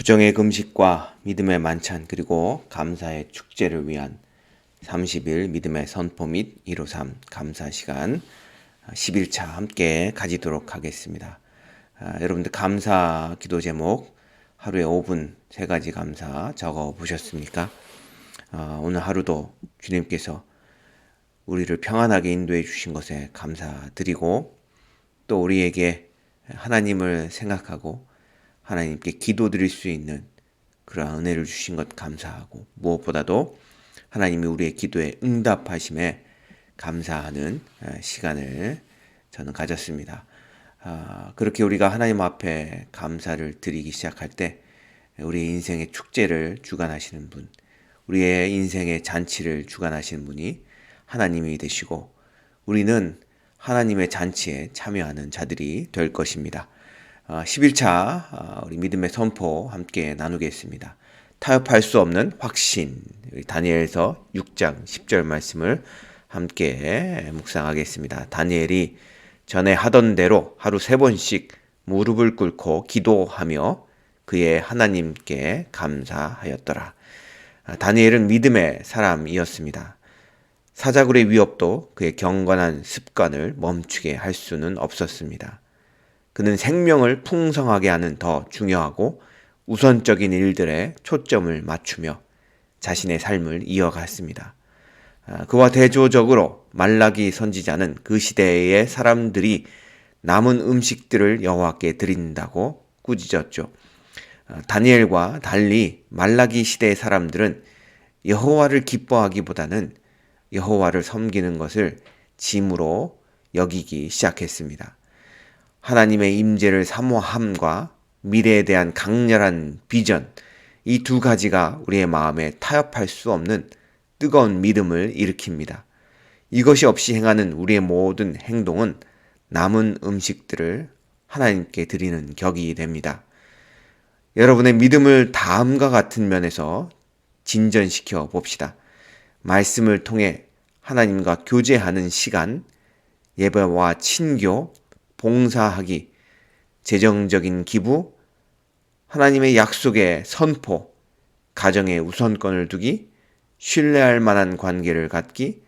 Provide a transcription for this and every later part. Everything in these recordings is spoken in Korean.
부정의 금식과 믿음의 만찬 그리고 감사의 축제를 위한 30일 믿음의 선포 및 153 감사 시간 11차 함께 가지도록 하겠습니다. 아, 여러분들 감사 기도 제목 하루에 5분 세 가지 감사 적어 보셨습니까? 아, 오늘 하루도 주님께서 우리를 평안하게 인도해 주신 것에 감사드리고 또 우리에게 하나님을 생각하고 하나님께 기도드릴 수 있는 그러한 은혜를 주신 것 감사하고 무엇보다도 하나님이 우리의 기도에 응답하심에 감사하는 시간을 저는 가졌습니다. 아, 그렇게 우리가 하나님 앞에 감사를 드리기 시작할 때 우리의 인생의 축제를 주관하시는 분, 우리의 인생의 잔치를 주관하시는 분이 하나님이 되시고 우리는 하나님의 잔치에 참여하는 자들이 될 것입니다. 11차 어, 어, 우리 믿음의 선포 함께 나누겠습니다. 타협할 수 없는 확신. 다니엘서 6장 10절 말씀을 함께 묵상하겠습니다. 다니엘이 전에 하던 대로 하루 세 번씩 무릎을 꿇고 기도하며 그의 하나님께 감사하였더라. 아, 다니엘은 믿음의 사람이었습니다. 사자굴의 위협도 그의 경건한 습관을 멈추게 할 수는 없었습니다. 그는 생명을 풍성하게 하는 더 중요하고 우선적인 일들에 초점을 맞추며 자신의 삶을 이어갔습니다. 아, 그와 대조적으로 말라기 선지자는 그 시대의 사람들이 남은 음식들을 여호와께 드린다고 꾸짖었죠. 아, 다니엘과 달리 말라기 시대의 사람들은 여호와를 기뻐하기보다는 여호와를 섬기는 것을 짐으로 여기기 시작했습니다. 하나님의 임재를 사모함과 미래에 대한 강렬한 비전, 이 두 가지가 우리의 마음에 타협할 수 없는 뜨거운 믿음을 일으킵니다. 이것이 없이 행하는 우리의 모든 행동은 남은 음식들을 하나님께 드리는 격이 됩니다. 여러분의 믿음을 다음과 같은 면에서 진전시켜 봅시다. 말씀을 통해 하나님과 교제하는 시간, 예배와 친교, 봉사하기, 재정적인 기부, 하나님의 약속의 선포, 가정의 우선권을 두기, 신뢰할 만한 관계를 갖기,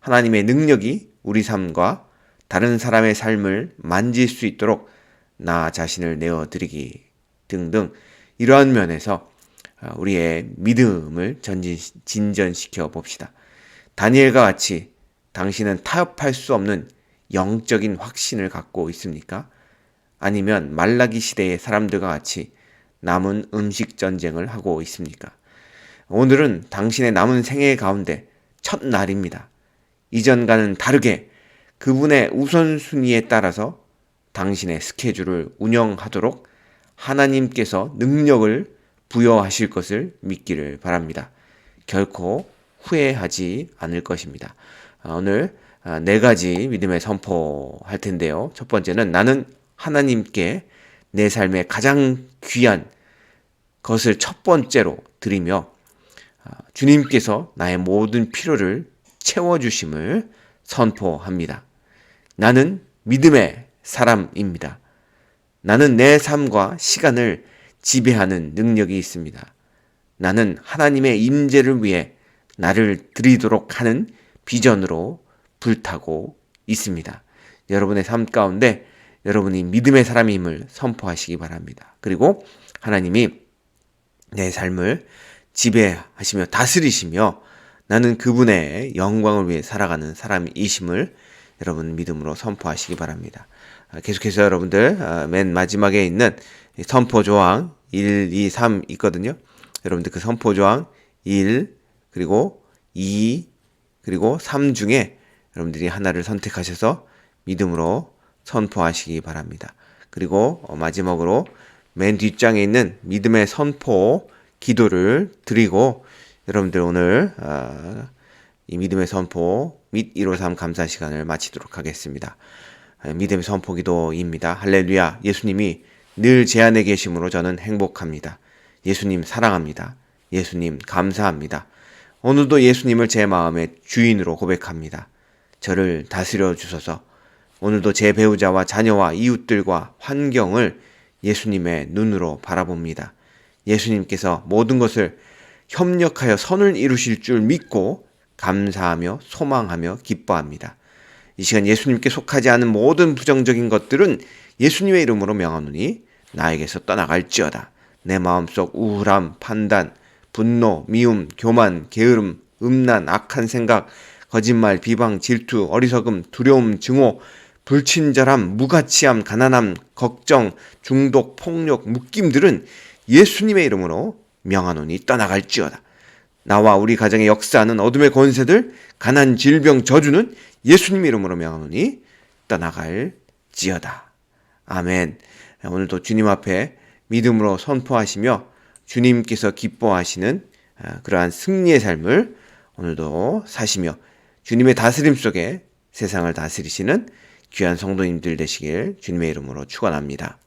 하나님의 능력이 우리 삶과 다른 사람의 삶을 만질 수 있도록 나 자신을 내어드리기 등등 이러한 면에서 우리의 믿음을 전진, 진전시켜 봅시다. 다니엘과 같이 당신은 타협할 수 없는 영적인 확신을 갖고 있습니까? 아니면 말라기 시대의 사람들과 같이 남은 음식 전쟁을 하고 있습니까? 오늘은 당신의 남은 생애 가운데 첫 날입니다. 이전과는 다르게 그분의 우선순위에 따라서 당신의 스케줄을 운영하도록 하나님께서 능력을 부여하실 것을 믿기를 바랍니다. 결코 후회하지 않을 것입니다. 오늘 아, 네 가지 믿음의 선포할 텐데요. 첫 번째는 나는 하나님께 내 삶의 가장 귀한 것을 첫 번째로 드리며 아, 주님께서 나의 모든 필요를 채워주심을 선포합니다. 나는 믿음의 사람입니다. 나는 내 삶과 시간을 지배하는 능력이 있습니다. 나는 하나님의 임재를 위해 나를 드리도록 하는 비전으로 불타고 있습니다. 여러분의 삶 가운데 여러분이 믿음의 사람임을 선포하시기 바랍니다. 그리고 하나님이 내 삶을 지배하시며 다스리시며 나는 그분의 영광을 위해 살아가는 사람이심을 여러분 믿음으로 선포하시기 바랍니다. 아, 계속해서 여러분들 아, 맨 마지막에 있는 선포 조항 1, 2, 3 있거든요. 여러분들 그 선포 조항 1 그리고 2 그리고 3 중에 여러분들이 하나를 선택하셔서 믿음으로 선포하시기 바랍니다. 그리고 어, 마지막으로 맨 뒷장에 있는 믿음의 선포 기도를 드리고 여러분들 오늘 아, 이 믿음의 선포 및 153 감사 시간을 마치도록 하겠습니다. 아, 믿음의 선포 기도입니다. 할렐루야. 예수님이 늘 제 안에 계심으로 저는 행복합니다. 예수님 사랑합니다. 예수님 감사합니다. 오늘도 예수님을 제 마음의 주인으로 고백합니다. 저를 다스려 주소서. 오늘도 제 배우자와 자녀와 이웃들과 환경을 예수님의 눈으로 바라봅니다. 예수님께서 모든 것을 협력하여 선을 이루실 줄 믿고 감사하며 소망하며 기뻐합니다. 이 시간 예수님께 속하지 않은 모든 부정적인 것들은 예수님의 이름으로 명하노니 나에게서 떠나갈지어다. 내 마음속 우울함, 판단, 분노, 미움, 교만, 게으름, 음란, 악한 생각, 거짓말, 비방, 질투, 어리석음, 두려움, 증오, 불친절함, 무가치함, 가난함, 걱정, 중독, 폭력, 묶임들은 예수님의 이름으로 명하노니 떠나갈지어다. 나와 우리 가정의 역사하는 어둠의 권세들, 가난, 질병, 저주는 예수님 이름으로 명하노니 떠나갈지어다. 아멘. 오늘도 주님 앞에 믿음으로 선포하시며 주님께서 기뻐하시는 아, 그러한 승리의 삶을 오늘도 사시며 주님의 다스림 속에 세상을 다스리시는 귀한 성도님들 되시길 주님의 이름으로 축원합니다.